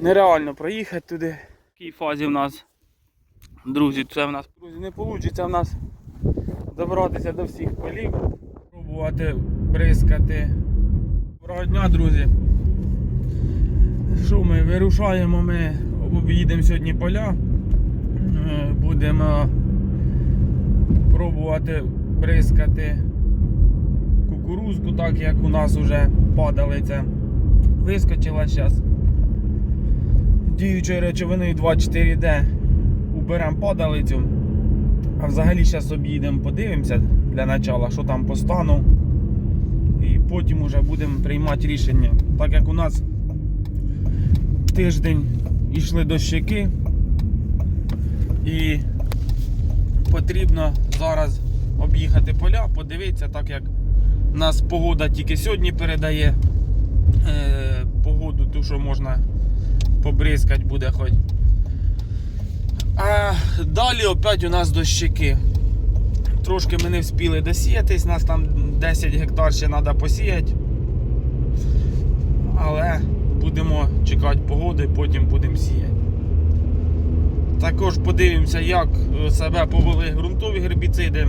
нереально проїхати туди. В якій фазі в нас, друзі, це в нас друзі, не вийде в нас добратися до всіх полів, пробувати бризкати. Доброго дня, друзі. Що ми вирушаємо, ми об'їдемо сьогодні поля. Е, Будемо пробувати бризкати кукурузку, так як у нас вже падалиця вискочила зараз. Діючою речовиною 2,4D уберемо падалицю. А взагалі зараз об'їдемо, подивимося для начала, що там по стану. І потім вже будемо приймати рішення. Так як у нас тиждень йшли дощики і потрібно зараз об'їхати поля, подивитися, так як нас погода тільки сьогодні передає е, погоду, ту, що можна побризкати буде хоч. А далі опять у нас дощики. Трошки ми не встигли досіятись, нас там 10 гектар ще треба посіяти. Але будемо чекати погоди, потім будемо сіяти. Також подивимося, як е, себе повели ґрунтові гербіциди.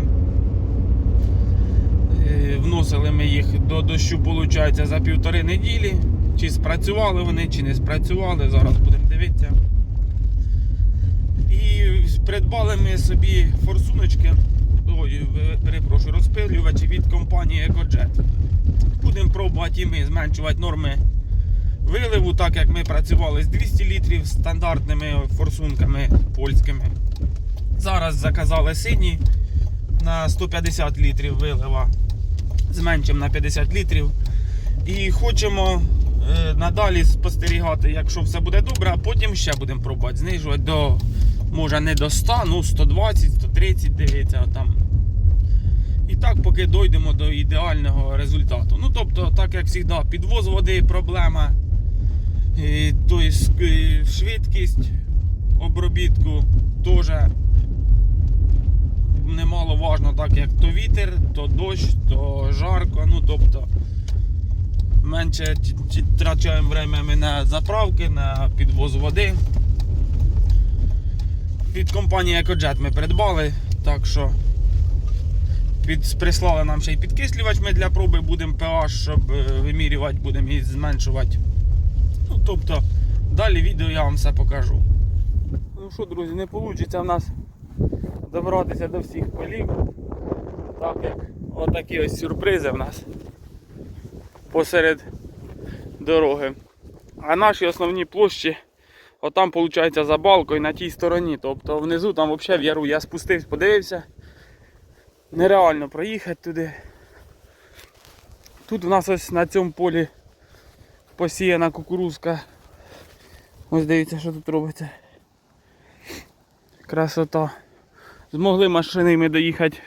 Е, Вносили ми їх до дощу, виходить, за півтори неділі. Чи спрацювали вони, чи не спрацювали. Зараз будемо дивитися. І придбали ми собі форсуночки, ой, е, перепрошую, розпилювачі від компанії EcoJet. Будемо пробувати і ми зменшувати норми виливу, так як ми працювали з 200 літрів стандартними форсунками польськими. Зараз заказали сині на 150 літрів вилива. Зменшимо на 50 літрів. І хочемо надалі спостерігати, якщо все буде добре, а потім ще будемо пробувати знижувати до, може не до 100, ну 120, 130, дивіться там. І так, поки дійдемо до ідеального результату. Ну, тобто, так як завжди, підвоз води проблема. І, тобто е, швидкість обробітку теж немало важно, так як то вітер, то дощ, то жарко. Ну тобто менше втрачаємо время на заправки, на підвоз води. Від компанії EcoJet ми придбали, так що під, прислали нам ще й підкислювач ми для проби будемо pH, щоб е, вимірювати, будемо і зменшувати. Ну, тобто, далі відео я вам все покажу. Ну що, друзі, не вийде в нас добратися до всіх полів. Так як отакі ось сюрпризи в нас посеред дороги. А наші основні площі, отам виходить за балкою на тій стороні. Тобто внизу там взагалі в яру я спустився, подивився. Нереально проїхати туди. Тут у нас ось на цьому полі посіяна кукурузка. Ось дивіться, що тут робиться. Красота. Змогли машинами доїхати.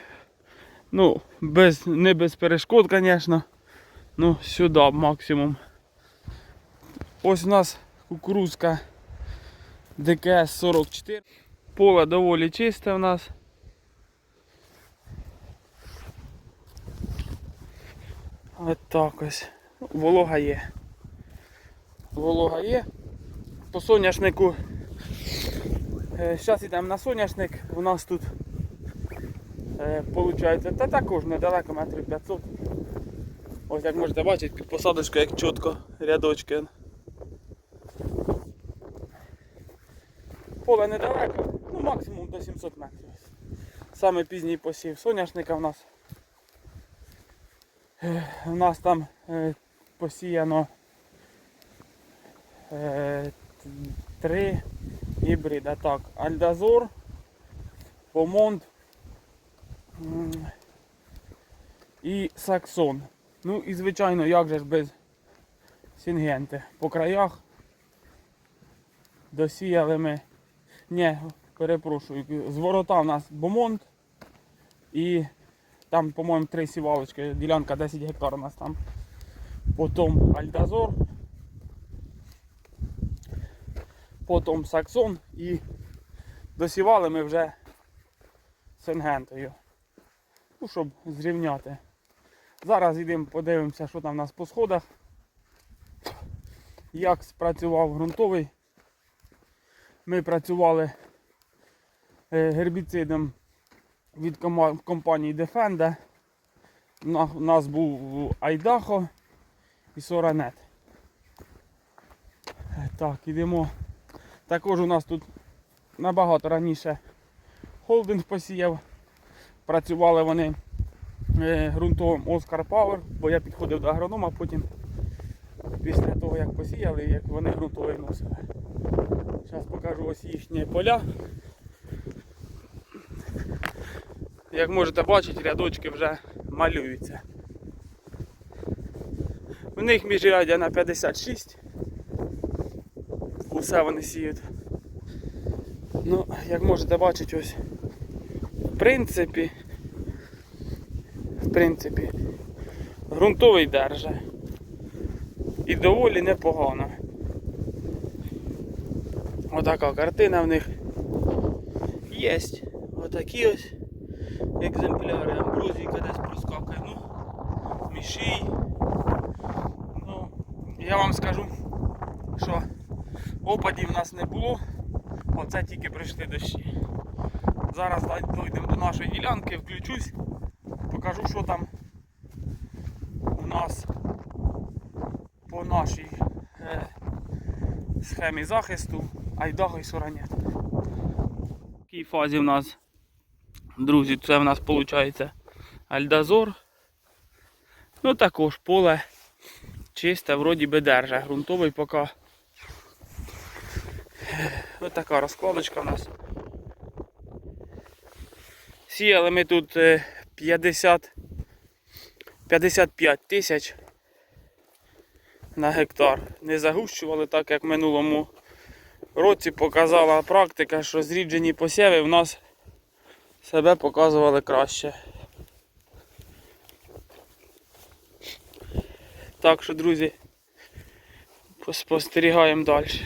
Ну, без, не без перешкод, звісно. Ну, сюди максимум. Ось у нас кукурузка ДКС 44. Поле доволі чисте у нас. Ось так ось. Волога є. Волога є. По соняшнику. Зараз йдемо на соняшник. У нас тут виходить, та також недалеко, метрів 500. Ось як можете бачити, під посадочкою як чітко рядочки. Поле недалеко, ну максимум до 700 метрів. Саме пізній посів соняшника в нас. Е, У нас там е, посіяно е, три гібрида. Так, Альдазор, Помонт і Саксон. Ну і звичайно, як же ж без Сінгенти. По краях досіяли ми. Ні, перепрошую, з ворота у нас Бомонт і там, по-моєму, три сівалочки, ділянка 10 гектар у нас там. Потім Альдазор. Потім Саксон і досівали ми вже Сенгентою. Ну, щоб зрівняти. Зараз йдемо подивимося, що там у нас по сходах. Як спрацював ґрунтовий Ми працювали е, гербіцидом від компанії Defenda. На- У нас був Айдахо і Соранет. Так, ідемо. Також у нас тут набагато раніше холдинг посіяв. Працювали вони ґрунтовим Oscar Power, бо я підходив до агронома потім після того як посіяли, як вони ґрунтовий вносили. Зараз покажу ось їхні поля. Як можете бачити, рядочки вже малюються. В них міжрядя на 56. Усе вони сіють. Ну, як можете бачити, ось в принципі, принципі, ґрунтовий держа. І доволі непогано. Отака картина в них є. Отакі ось екземпляри амброзійка десь проскакує. Ну, мішій. Ну, я вам скажу, що опадів в нас не було. Оце тільки прийшли дощі. Зараз дойдемо до нашої ділянки, включусь, покажу, що там у нас по нашій е, схемі захисту Айдаго і Соранет. В такій фазі в нас, друзі, це в нас виходить Альдазор. Ну також поле чисте, вроді би держа. Грунтовий поки. Ось така розкладочка в нас. Сіяли ми тут е, 50 55 тисяч на гектар. Не загущували так, як в минулому році показала практика, що зріджені посіви в нас себе показували краще. Так що, друзі, спостерігаємо далі.